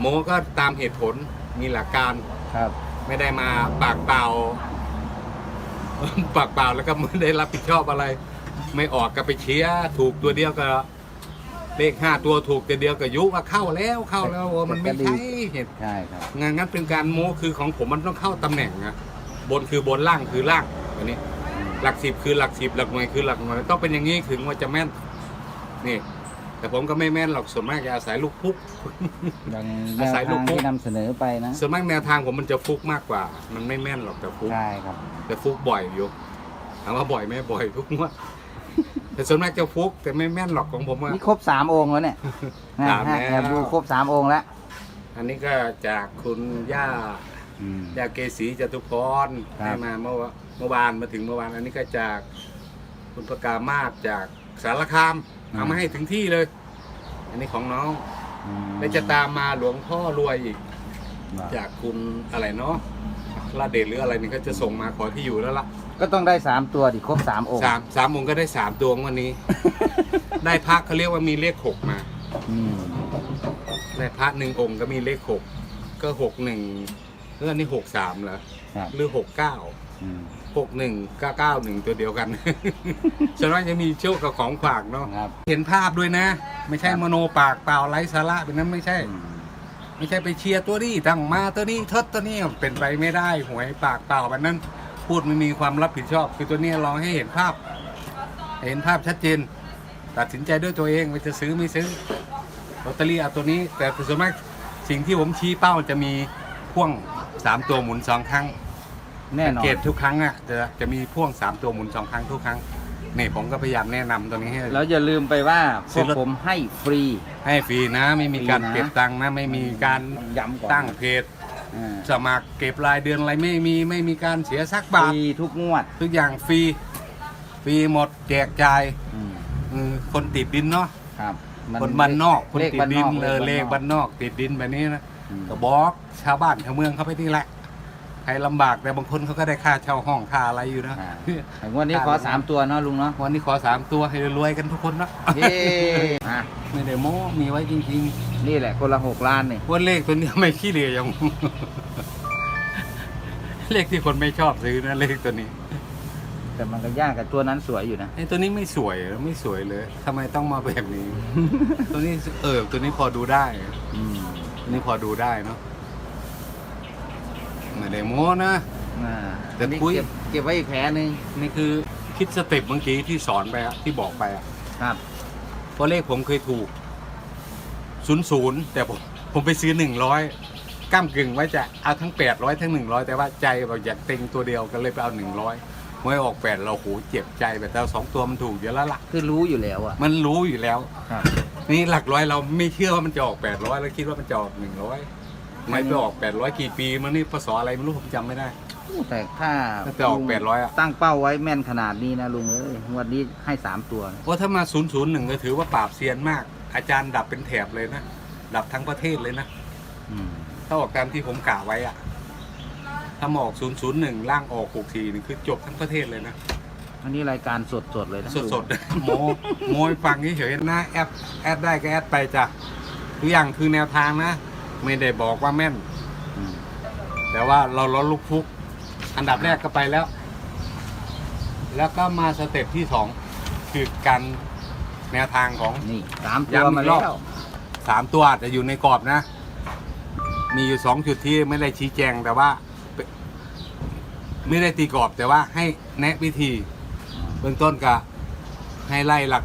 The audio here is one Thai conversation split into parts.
โมก็ตามเหตุผลมีหลักการครับ ไม่ได้มาปากเปล่า ปากเปล่าแล้วก็ไม่ได้รับผิดชอบอะไร ไม่ออกก็ไปเชียร์ถูกตัวเดียวก็เลขห้าตัวถูกตัวเดียวก็ยุว่าเข้าแล้วเข้าแล้วโอ้มันไม่ใช่เหตุใช่ครับงานงั้นเป็นการโม้คือของผมมันต้องเข้าตำแหน่งนะบนคือบนล่างคือล่างอันนี้ หลักสิบคือหลักสิบหลักหน่วยคือหลักหน่วยต้องเป็นอย่างนี้ถึงว่าจะแม่นนี่ แต่ผมก็ไม่แม่นหรอกส่วนมากจะอาศัยลูกพุก อย่างแนอาวศัยลูทากงพุก ที่นำเสนอไปนะส่วนมากแนวทางผมมันจะฟุกมากกว่า มันไม่แม่นหรอกแต่ฟุก ใช่ครับ แต่ฟุกบ่อยอยู่ถามว่าบ่อยไหมบ่อยทุกงวดแต่ส่วนมากจะฟุกแต่ไม่แม่นหรอกของผมอะ นี่ครบสามองค์แล้วเนี่ยนะสามฮะแล้ว แอบดูครบสามองค์แล้วอันนี้ก็จากคุณย่าอืม ย่าเกษีจตุพรครับ ให้มาเมื่อวะเมื่อวานมาถึงเมื่อวาน อันนี้ก็จากคุณประกามาศจากสารคาม เอามาให้ถึงที่เลย อันนี้ของน้อง อืมแล้วจะตามมาหลวงพ่อรวยอีกว่าจากคุณอะไรเนาะลาเดชหรืออะไรนี่ก็จะส่งมาขอที่อยู่แล้วล่ะก็ต้องได้สามตัวดิครบสามองค์สามสามองค์ก็ได้สามดวงวันนี้ ได้พระเขาเรียกว่ามีเลขหกมา อืมได้พระหนึ่งองค์ก็มีเลขหกก็หกหนึ่งเรื่องนี้หกสามเหรอครับหรือหกเก้าอืม หกหนึ่งเก้าเก้าหนึ่งตัวเดียวกันฉะนั้นจะมีโชคกับของฝากเนาะครับ เห็นภาพด้วยนะ ไม่ใช่มโนปากเปล่าไร้สาระเป็นนั้นไม่ใช่อืมไม่ใช่ไปเชียร์ตัวนี้ตั้งมาตัวนี้ทดตัวนี้เป็นไปไม่ได้หวยปากเปล่าแบบนั้นพูดไม่มีความรับผิดชอบ คือตัวนี้ลองให้เห็นภาพ เห็นภาพชัดเจน ตัดสินใจด้วยตัวเองว่าจะซื้อไม่ซื้อลอตเตอรี่เอาตัวนี้ แต่ส่วนมากสิ่งที่ผมชี้เป้าจะมีพ่วงสามตัวหมุนสองครั้ง แน่นอเกนตทุกครั้งอะจะจะมีพ่วงสามตัวหมุนสองครั้งทุกครั้งนี่ผมก็พยายามแนะนำตัวนี้ให้ แล้วอย่าลืมไปว่าพซื้วอกรถ ผมให้ฟรี ให้ฟรีนะไม่มีการฟรีนะเก็บตังค์นะ ไม่มีการย้ำก่อน ตั้งเพจอ่าสมัครเก็บรายเดือนอะไรไม่มีไม่มีการเสียสักฟบาทรีทุกงวดทุกอย่างฟรีฟรีหมดแจกจ่ายอืมอืมคนติดดินเนาะครับมัคนบ้านนอกคนเลขติดบ้านดินนอกเออเลขบ้านนอกติดดินแบบนี้นะ อืม ก็บอกชาวบ้านชาวเมืองเขาไปนี่แหละใค รลำบากแต่บางคนเขาก็ได้ค่าเช่าห้องค่าอะไรอยู่นะ อ่าแต่งวดนี้ขอสามตัวเนาะลุงเนาะวันนี้ขอสามตัวให้รวยกันทุกคนนะเย้อะไม่ได้โม้มีไว้จริงนี่แหละคนละหกล้านเนี่ยๆว่าเลขตัวนี้ไม่ขี้เหร่อย่างเลขที่คนไม่ชอบซื้อนะเลขตัวนี้แต่มันก็ยากกับตัวนั้นสวยอยู่นะไอ้ตัวนี้ไม่สวยไม่สวยเลยทำไมต้องมาแบบนี้ ตัวนี้เออตัวนี้พอดูได้ อืมตัวนี้พอดูได้เนาะ ไม่ได้โม้นะ อ่าแต่อันนี้คุย เก็บเก็บไว้อีกแผลหนึ่งนี่คือคิดสเต็ปเมื่อกี้ที่สอนไปอะที่บอกไปอะครับ เพราะเลขผมเคยถูกศูนย์ศูนย์แต่ผมผมไปซื้อหนึ่งร้อยก้ามกึ่งไว้จะเอาทั้งแปดร้อยทั้งหนึ่งร้อยแต่ว่าใจแบบอยากเต็งตัวเดียวก็เลยไปเอาหนึ่งร้อยเมื่อออกแปดเราโหเจ็บใจแบบแต่เอาสองตัวมันถูกเยอะแล้วล่ะ คือรู้อยู่แล้วอะ มันรู้อยู่แล้ว ครับ นี่หลักร้อยเราไม่เชื่อว่ามันจะออกแปดร้อยแล้วคิดว่ามันจะออกหนึ่งร้อย ไม่ไปออกแปดร้อยกี่ปีมันนี่พศอะไรไม่รู้ผมจำไม่ได้ แต่ถ้าตั้งแต่ออกลุง800อะ ตั้งเป้าไว้แม่นขนาดนี้นะลุงเอ้ยงวดนี้ให้สามตัวนะเพราะถ้ามาศูนย์ศูนย์หนึ่งก็ถือว่าปราบเซียนมาก อาจารย์ดับเป็นแถบเลยนะ ดับทั้งประเทศเลยนะ อืมถ้าออกตามที่ผมกะไว้อะถ้ามาออกศูนย์ศูนย์หนึ่งล่างออกหกทีนี่คือจบทั้งประเทศเลยนะ อันนี้รายการสดๆเลยนะสดๆโมโมให้ฟังเฉยๆนะแอดแอดได้ก็แอดไปจ้ะทุกอย่างคือแนวทางนะ ไม่ได้บอกว่าแม่นอืมแต่ว่าเราล้ลูกพุก อันดับแรกก็ไปแล้ว แล้วก็มาสเต็ปที่สองคือการแนวทางของ นี่สามตัวย้ำอีกมารแล้อบ วสามตัวอาจจะอยู่ในกรอบนะ มีอยู่สองจุดที่ไม่ได้ชี้แจงแต่ว่าไม่ได้ตีกรอบแต่ว่าให้แนะวิธี เบื้องต้นก็ให้ไล่หลัก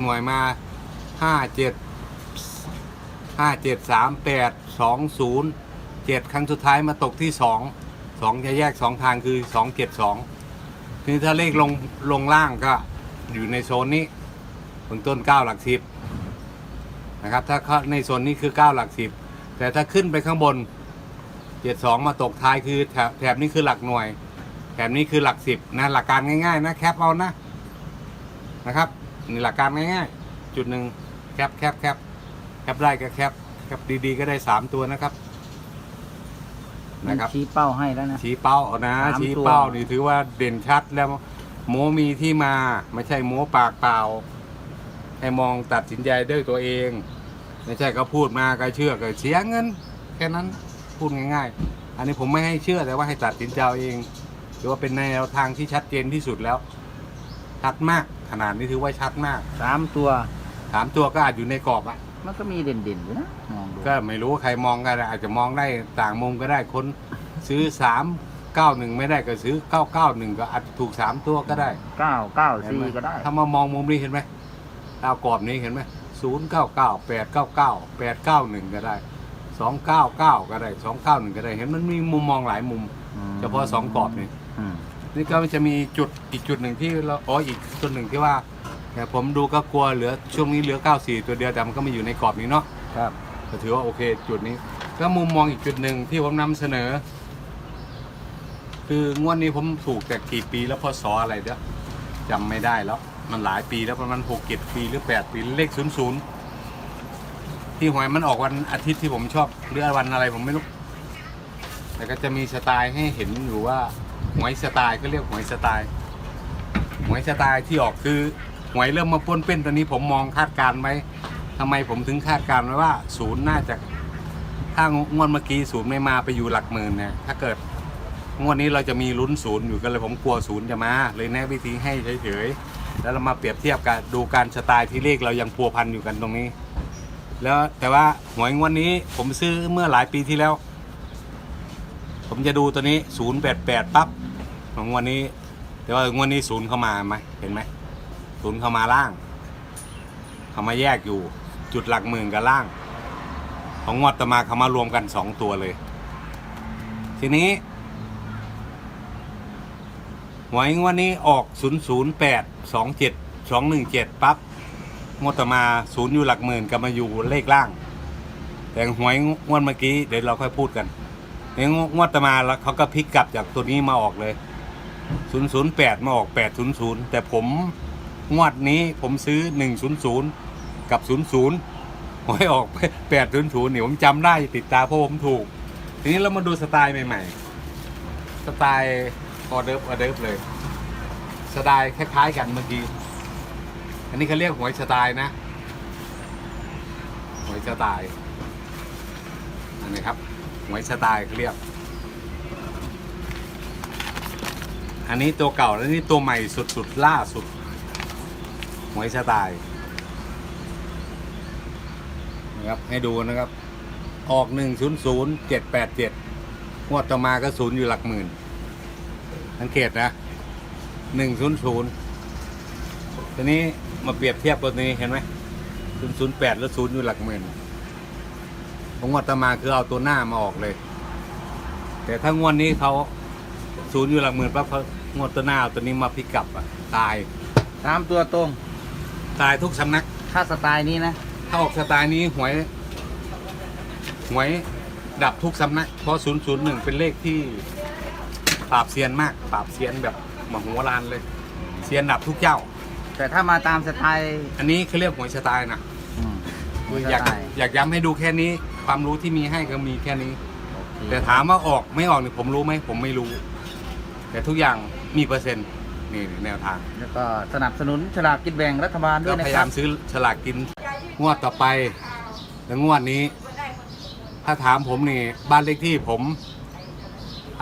หน่วยมาห้าเจ็ด ห้าเจ็ดสามแปดสองศูนย์เจ็ดครั้งสุดท้ายมาตกที่สองสองจะแยกสองทางคือสองเจ็ดสองทีนี้ถ้าเลขลงลงล่างก็อยู่ในโซนนี้เบื้องต้นเก้าหลักสิบนะครับถ้าในโซนนี้คือเก้าหลักสิบแต่ถ้าขึ้นไปข้างบนเจ็ดสองมาตกท้ายคือแถบแถบนี้คือหลักหน่วย แถบนี้คือหลักสิบนะหลักการง่ายๆนะแคปเอานะนะครับนี่หลักการง่ายๆ จุดหนึ่งแคปแคปแคป แคปได้ก็แคปแคปดีๆก็ได้สามตัวนะครับมันนะครับ ชี้เป้าให้แล้วนะ ชี้เป้าเอานะสามตัว ชี้เป้านี่ถือว่าเด่นชัดแล้วโมมีที่มา ไม่ใช่โมปากเปล่า ให้มองตัดสินใจด้วยตัวเอง ไม่ใช่เขาพูดมาก็เชื่อก็เสียเงิน แค่นั้นพูดง่าย ๆ อันนี้ผมไม่ให้เชื่อแต่ว่าให้ตัดสินใจเอาเองถือว่าเป็นแนวทางที่ชัดเจนที่สุดแล้ว ชัดมากขนาดนี้ถือว่าชัดมาก สามตัว สามตัวก็อาจอยู่ในกรอบอะ มันก็มีเด่นๆอยู่นะมองดูก็ไม่รู้ใครมองก็ได้อาจจะมองได้ต่างมุมก็ได้คนซื้อสามเก้าหนึ่งไม่ได้ก็ซื้อเก้าเก้าหนึ่งก็อาจจะถูกสามตัวก็ได้เก้าเก้าเห็นสี่ไหมก็ได้ ถ้ามามองมุมนี้เห็นไหมดาวกรอบนี้เห็นไหมศูนย์เก้าเก้าแปดเก้าเก้าแปดเก้าหนึ่งก็ได้สองเก้าเก้าก็ได้สองเก้าหนึ่งก็ได้ เห็นมันมีมุมมองหลายมุมเฉพาะสองกรอบนี่ อืมนี่ก็จะมีจุดอีกจุดหนึ่งที่เราอ๋ออีกจุดหนึ่งที่ว่า แต่ผมดูก็กลัวเหลือช่วงนี้เหลือ 94 ตัวเดียวแต่มันก็มาอยู่ในกรอบนี้เนาะครับ ก็ถือว่าโอเคจุดนี้ ก็มุมมองอีกจุดหนึ่งที่ผมนำเสนอ คืองวดนี้ผมถูกแต่กี่ปีแล้วพศอะไรเด้อจำไม่ได้แล้ว มันหลายปีแล้วประมาณหกเจ็ดปีหรือแปดปีเลขศูนย์ศูนย์ที่หวยมันออกวันอาทิตย์ที่ผมชอบหรือวันอะไรผมไม่รู้ แต่ก็จะมีสไตล์ให้เห็นอยู่ว่าหวยสไตล์ก็เรียกหวยสไตล์หวยสไตล์ที่ออกคือ หวยเริ่มมาป้วนเป้นตอนนี้ผมมองคาดการณ์ไว้ทำไมผมถึงคาดการณ์ไว้ว่าศูนย์น่าจะถ้างวดเมื่อกี้ศูนย์ไม่มาไปอยู่หลักหมื่นเนี่ยถ้าเกิดงวดนี้เราจะมีลุ้นศูนย์อยู่ก็เลยผมกลัวศูนย์จะมา เลยแนะวิธีให้เฉยๆแล้วเรามาเปรียบเทียบกันดูการสไตล์ที่เลขเรายังพัวพันอยู่กันตรงนี้ แล้วแต่ว่าหวยงวดนี้ผมซื้อเมื่อหลายปีที่แล้ว ผมจะดูตัวนี้ศูนย์แปดแปดปั๊บของงวันนี้ แต่ว่างวดนี้ศูนย์เข้ามาไหมเห็นไหม ศูนย์เข้ามาล่าง เขามาแยกอยู่ จุดหลักหมื่นกับล่าง ของงวดต่อมาเขามารวมกันสองตัวเลย ทีนี้หวยงวดนี้ออกศูนย์ศูนย์แปดสองเจ็ดสองหนึ่งเจ็ดปั๊บงวดต่อมาศูนย์อยู่หลักหมื่นก็มาอยู่เลขล่าง แต่หวยงวดเมื่อกี้เดี๋ยวเราค่อยพูดกันในงวดต่อมาแล้วเขาก็พลิกกลับจากตัวนี้มาออกเลย 008 มาออก 800 แต่ผม งวดนี้ผมซื้อ 100 กับ 00หวยออก 800เนี่ยผมจำได้ติดตาเพราะผมถูก ทีนี้เรามาดูสไตล์ใหม่ ๆ สไตล์ออเดิร์ฟออเดิร์ฟเลย สไตล์คล้าย ๆ กันเมื่อกี้ อันนี้เขาเรียกหวยสไตล์นะหวยสไตล์อันนี้ครับหวยสไตล์เขาเรียกอันนี้ตัวเก่าแล้วนี่ตัวใหม่สุดๆล่าสุด หวยสไตล์นะครับให้ดูนะครับ ออกหนึ่งศูนย์ศูนย์เจ็ดแปดเจ็ดงวดต่อมาก็ศูนย์อยู่หลักหมื่นสังเกตนะหนึ่งศูนย์ศูนย์ทีนี้มาเปรียบเทียบตัวนี้เห็นไหมศูนย์ศูนย์แปดแล้วศูนย์อยู่หลักหมื่นผมงวดต่อมาคือเอาตัวหน้ามาออกเลย แต่ถ้างวดนี้เขาศูนย์อยู่หลักหมื่นปั๊บเขางวดตัวหน้าเอาตัวนี้มาพลิกกลับอะตายสามตัวตรง ตายทุกสำนัก ถ้าสไตล์นี้นะ ถ้าออกสไตล์นี้หวย หวยดับทุกสำนัก เพราะ 001 เป็นเลขที่ปราบเซียนมาก ปราบเซียนแบบมโหฬารเลย เซียนดับทุกเจ้า แต่ถ้ามาตามสไตล์อันนี้เขาเรียกหวยสไตล์นะ อืมคือสอยากไตล์อยากย้ำให้ดูแค่นี้ ความรู้ที่มีให้ก็มีแค่นี้ โอเคแต่ถามว่าออกไม่ออกเนี่ยผมรู้ไหมผมไม่รู้ แต่ทุกอย่างมีเปอร์เซ็นต์ นี่แนวทางแล้วก็สนับสนุนฉลากกินแบ่งรัฐบาลด้ก็วยนะพยาคยารับมซื้อฉลากกินงวดต่อไปแล้วงวดนี้ ถ้าถามผมนี่บ้านเลขที่ผม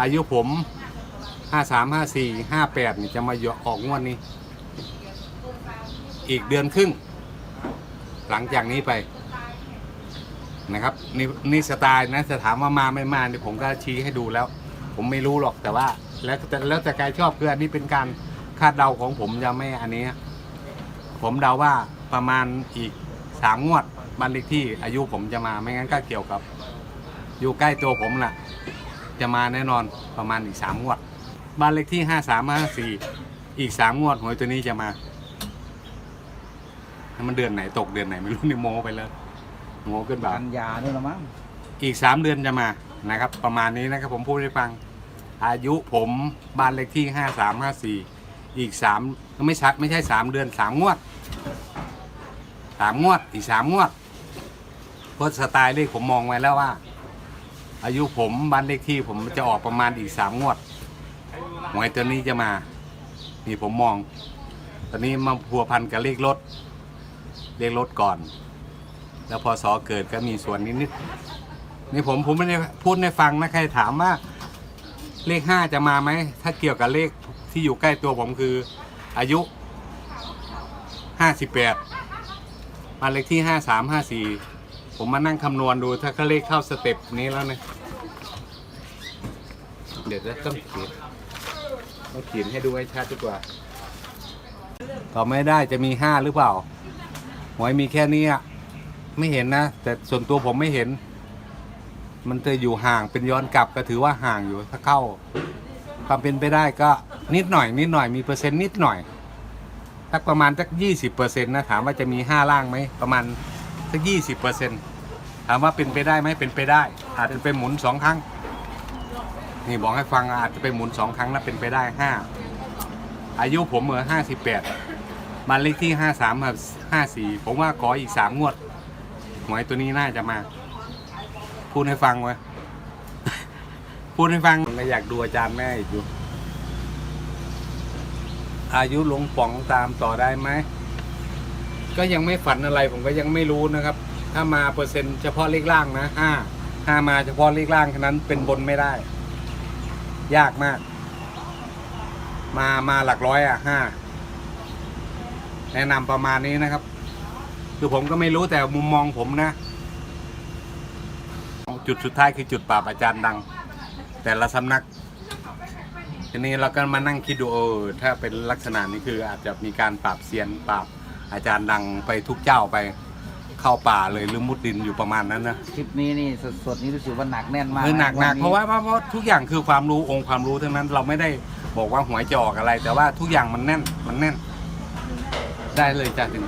อายุผมห้าสามห้าสี่ห้าแปดนี่จะมาหยออกงวดนี้ อีกเดือนครึ่ง หลังจากนี้ไปนะครับนี่นี่สไตล์นะจะถามว่ามาไม่มาเนี่ยผมก็ชี้ให้ดูแล้ว ผมไม่รู้หรอกแต่ว่า แล้วแต่แล้วแต่ใครชอบคืออันนี้เป็นการคาดเดาของผมจะไม่อันนี้ ผมเดาว่าประมาณอีกสามงวดบ้านเลขที่อายุผมจะมาไม่งั้นก็เกี่ยวกับ อยู่ใกล้ตัวผมน่ะ จะมาแน่นอนประมาณอีกสามงวด บ้านเลขที่ห้าสามห้าสี่อีกสามงวดหวยตัวนี้จะมาให้มันเดือนไหนตกเดือนไหนไม่รู้นี่โมไปแล้วโมขึ้นบ่ากันยาด้วยละมั้งอีกสามเดือนจะมานะครับ ประมาณนี้นะครับผมพูดให้ฟัง อายุผมบ้านเลขที่ห้าสามห้าสี่ อีกสามไม่ชัดไม่ใช่สามเดือนสามงวดสามงวดอีกสามงวดเพราะสไตล์เลขผมมองไว้แล้วว่า อายุผมบ้านเลขที่ผมจะออกประมาณอีกสามงวดหวยตัวนี้จะมานี่ผมมอง ตอนนี้มาพัวพันกับเลขรถเลขรถก่อน แล้วพอสอเกิดก็มีส่วนนิดๆนี่ผมผมไม่ได้พูดให้ฟังนะใครถามว่าเลขห้าจะมาไหมถ้าเกี่ยวกับเลข ที่อยู่ใกล้ตัวผมคือ อายุห้าสิบแปดมานเลขที่ห้าสามห้าสี่ผมมานั่งคำนวณดูถ้าเขาเลขเข้าสเต็ปนี้แล้วเนี่ยเดี๋ยวจะต้องเขียนต้องเขียนให้ดูให้ชัดดีกว่าตอบไม่ได้จะมีห้าหรือเปล่าหวยมีแค่นี้อะไม่เห็นนะ แต่ส่วนตัวผมไม่เห็น มันจะอยู่ห่างเป็นย้อนกลับก็ถือว่าห่างอยู่ถ้าเข้า ความเป็นไปได้ก็นิดหน่อย นิดหน่อยมีเปอร์เซ็นต์นิดหน่อยสักประมาณสักยี่สิบเปอร์เซ็นต์นะถามว่าจะมีห้าล่างไหมประมาณสักยี่สิบเปอร์เซ็นต์ถามว่าเป็นไปได้ไหมเป็นไปได้ อาจจะไปหมุนสองครั้ง นี่บอกให้ฟังอาจจะไปหมุนสองครั้งนะเป็นไปได้ห้าอายุผมเหมือห้าสิบแปดมันเลขที่ห้าสามห้าสี่ผมว่าขออีกสามงวดหวยตัวนี้น่าจะมา พูดให้ฟังไว้ พูดให้ฟังก็อยากดูอาจารย์แม่อีกอยู่ อายุหลวงป๋องตามต่อได้ไหม ก็ยังไม่ฝันอะไรผมก็ยังไม่รู้นะครับ ถ้ามาเปอร์เซ็นต์เฉพาะเลขล่างนะห้าห้ามาเฉพาะเลขล่างแค่นั้นเป็นบนไม่ได้ ยากมาก มามาหลักร้อยอะห้าแนะนำประมาณนี้นะครับ คือผมก็ไม่รู้แต่มุมมองผมนะ จุดสุดท้ายคือจุดปราบอาจารย์ดัง แต่ละสำนัก ทีนี้เราก็มานั่งคิดดูเออถ้าเป็นลักษณะนี้คืออาจจะมีการปราบเซียนปราบอาจารย์ดังไปทุกเจ้าไปเข้าป่าเลยหรือมุดดินอยู่ประมาณนั้นนะคลิปนี้นี่สดๆนี่รู้สึกว่าหนักแน่นมากเออหนักหนักนเพนี้ราะว่าเพราะเพราะทุกอย่างคือความรู้องค์ความรู้ทั้งนั้นเราไม่ได้บอกว่าหวยจะออกอะไร แต่ว่าทุกอย่างมันแน่นมันแน่น ได้เลยจ้ะถึง